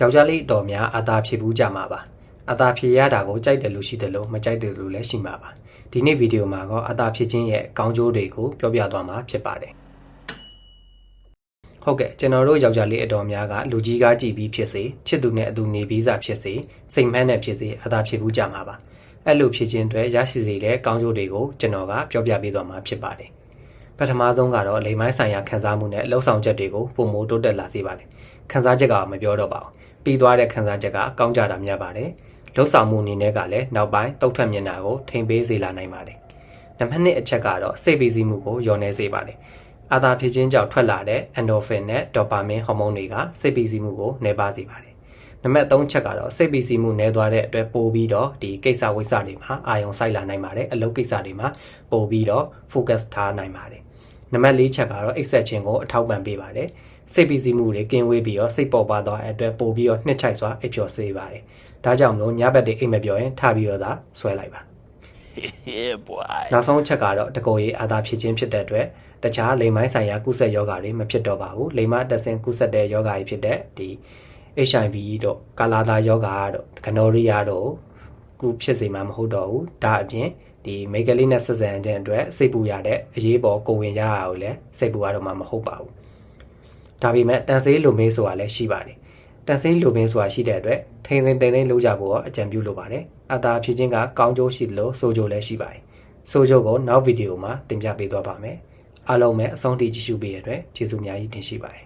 ယောက်ျားလေးတော်များအသာဖြစ်ဘူးကြမှာပါအသာဖြစ်ရတာကိုကြိုက်တယ်လို့ရှိတယ်လို့မကြိုက်တယ်လို့လည်းရှိမှာပါဒီနေ့ဗီဒီယိုမှာတော့အသာဖြစ်ခြင်းရဲ့အကောင်းကျိုးတွေကိုပြောပြသွားမှာဖြစ်ပါတယ်ဟုတ်ကဲ့ကျွန်တော်တို့ယောက်ျားလေးအတော်များကလူကြီးကားကြည့်ပြီးဖြစ်စေချစ်သူနဲ့အတူနေပြီးစားဖြစ်စေစိတ်မှန်းနဲ့ဖြစ်စေအသာဖြစ်ဘူးကြမှာပါအဲ့လိုဖြစ်ခြင်းအတွက်ရရှိစေတဲ့ကောင်းကျိုးတွေကိုကျွန်တော်ကပြောပြပေးသွားမှာဖြစ်ပါတယ်ပထမဆုံးကတော့လိမ်မိုင်းဆိုင်ရာခန်းစားမှုနဲ့လှုပ်ဆောင်ချက်တွေကိုပုံမိုတိုးတက်လာစေပါတယ်ခန်းစားချက်ကမပြောတော့ပါဘူး ပြီးသွားတဲ့ခန်းစားချက်ကကောင်းကြတာများပါတယ်လှုပ်ဆောင်မှုအနေနဲ့ကလည်းနောက်ပိုင်းတုတ်ထွက်မျက်နှာကိုထိမ့်ပေးစေလာနိုင်ပါတယ်နံပါတ်2အချက်ကတော့စိတ်ပီစီမှုကိုလျော့နေစေပါတယ်အာသာဖြစ်ခြင်းကြောင့်ထွက်လာတဲ့ endorphin နဲ့ dopamine ဟော်မုန်းတွေကစိတ်ပီစီမှုကိုနှဲပါစေပါတယ်နံပါတ်3ချက်ကတော့စိတ်ပီစီမှုနည်းသွားတဲ့အတွက်ပိုပြီးတော့ဒီကိစ္စဝိစ္စတွေမှာအာရုံစိုက်လာနိုင်ပါတယ်အလုပ်ကိစ္စတွေမှာပိုပြီးတော့ focus ထားနိုင်ပါတယ်နံပါတ်၄ချက်ကတော့အိတ်ဆက်ခြင်းကိုအထောက်ပံ့ပေးပါတယ် စိတ်ပီစီမှုတွေကင်းဝေးပြီးတော့စိတ်ပေါ်ပါသွားတဲ့အတွက်ပို့ပြီးတော့နှစ်ချိုက်စွာအိပ်ပျော်စေပါတယ်ဒါကြောင့်မလို့ညဘက်တွေအိမ်မပျော်ရင်ထပြီးတော့သာဆွဲလိုက်ပါ yeah, boy. နောက်ဆုံးအချက်ကတော့တကောရေးအာသာဖြစ်ခြင်းဖြစ်တဲ့အတွက်တခြားလိမ်မိုင်းဆိုင်ရာကုသယောဂါတွေမဖြစ်တော့ပါဘူးလိမ်မတက်ဆင်ကုသတဲ့ယောဂါတွေဖြစ်တဲ့ဒီ HIV တို့ကာလာသာယောဂါတို့ဂနိုရီယာတို့ကုဖြစ်စေမှာမဟုတ်တော့ဘူးဒါအပြင်ဒီမိတ်ကလေးနဲ့ဆက်ဆံတဲ့အတွက်စိတ်ပူရတဲ့အရေးပေါ်ကိုဝင်ရတာကိုလည်းစိတ်ပူရတော့မှမဟုတ်ပါဘူး ဒါပေမဲ့တန်ဆေးလိုမင်းဆိုတာလည်းရှိပါတယ်တန်ဆေးလိုမင်းဆိုတာရှိတဲ့အတွက်ထိန်ထိန်တိန်တိန်လုပ်ကြဖို့တော့အကြံပြုလိုပါတယ်အသာဖြစ်ခြင်းကကောင်းကျိုးရှိတယ်လို့ဆိုကြလည်းရှိပါတယ်ဆိုကြကိုနောက်ဗီဒီယိုမှာတင်ပြပေးသွားပါမယ်အားလုံးပဲအဆုံးထိကြည့်ရှုပေးရတဲ့အတွက်ကျေးဇူးအများကြီးတင်ရှိပါတယ်